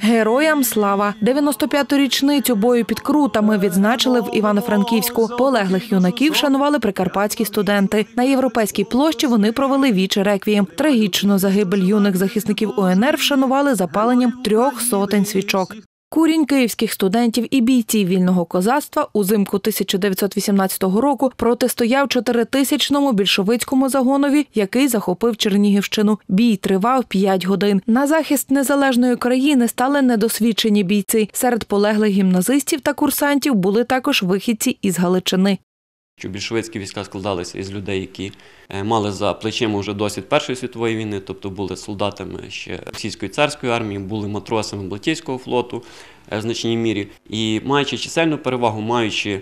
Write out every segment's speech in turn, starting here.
Героям слава 95-ту річницю бою під крутами відзначили в Івано-Франківську. Полеглих юнаків шанували прикарпатські студенти. На європейській площі вони провели віче реквієм. Трагічну загибель юних захисників УНР вшанували запаленням трьох сотень свічок. Курінь київських студентів і бійців вільного козацтва узимку 1918 року протистояв чотиритисячному більшовицькому загонові, який захопив Чернігівщину. Бій тривав п'ять годин. На захист незалежної країни стали недосвідчені бійці. Серед полеглих гімназистів та курсантів були також вихідці із Галичини. Що більшовицькі війська складалися із людей, які е, мали за плечима вже досвід Першої світової війни, тобто були солдатами ще російської царської армії, були матросами Балтійського флоту е, в значній мірі. І маючи чисельну перевагу, маючи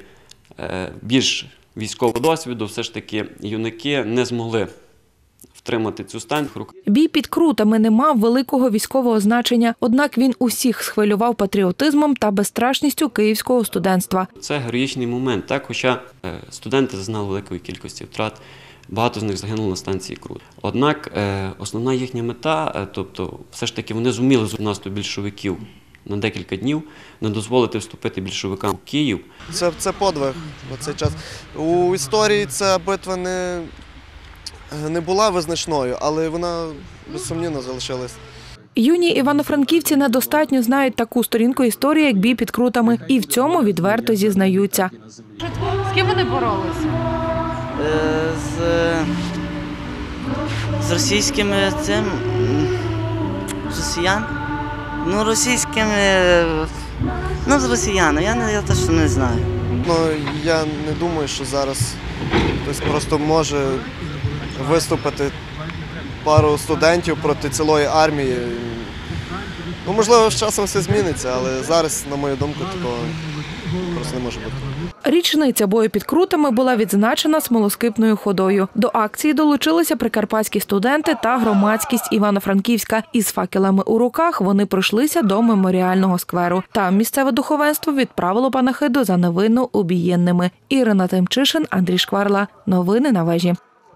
е, більш військового досвіду, все ж таки юнаки не змогли втримати цю стань. Бій під крутами не мав великого військового значення, однак він усіх схвилював патріотизмом та безстрашністю київського студентства. Це героїчний момент, так? хоча е, студенти зазнали великої кількості втрат. Багато з них загинуло на станції Крут. Однак е, основна їхня мета, е, тобто, все ж таки вони зуміли з наступ більшовиків на декілька днів, не дозволити вступити більшовикам в Київ. Це, це подвиг на цей час. У історії ця битва не, не була визначною, але вона безсумнівно залишилась. Юні івано-франківці недостатньо знають таку сторінку історії, як бій під крутами, і в цьому відверто зізнаються. З ким вони боролися? Е, з, з російськими цим з росіян. Ну, російськими. Ну, з росіян, я, не, я точно не знаю. Ну, я не думаю, що зараз хтось просто може виступити пару студентів проти цілої армії. Ну, можливо, з часом все зміниться, але зараз, на мою думку, такого просто не може бути. Річниця бою під крутами була відзначена смолоскипною ходою. До акції долучилися прикарпатські студенти та громадськість Івано-Франківська. Із факелами у руках вони пройшлися до меморіального скверу. Там місцеве духовенство відправило панахиду за невинно убієнними. Ірина Тимчишин, Андрій Шкварла. Новини на вежі.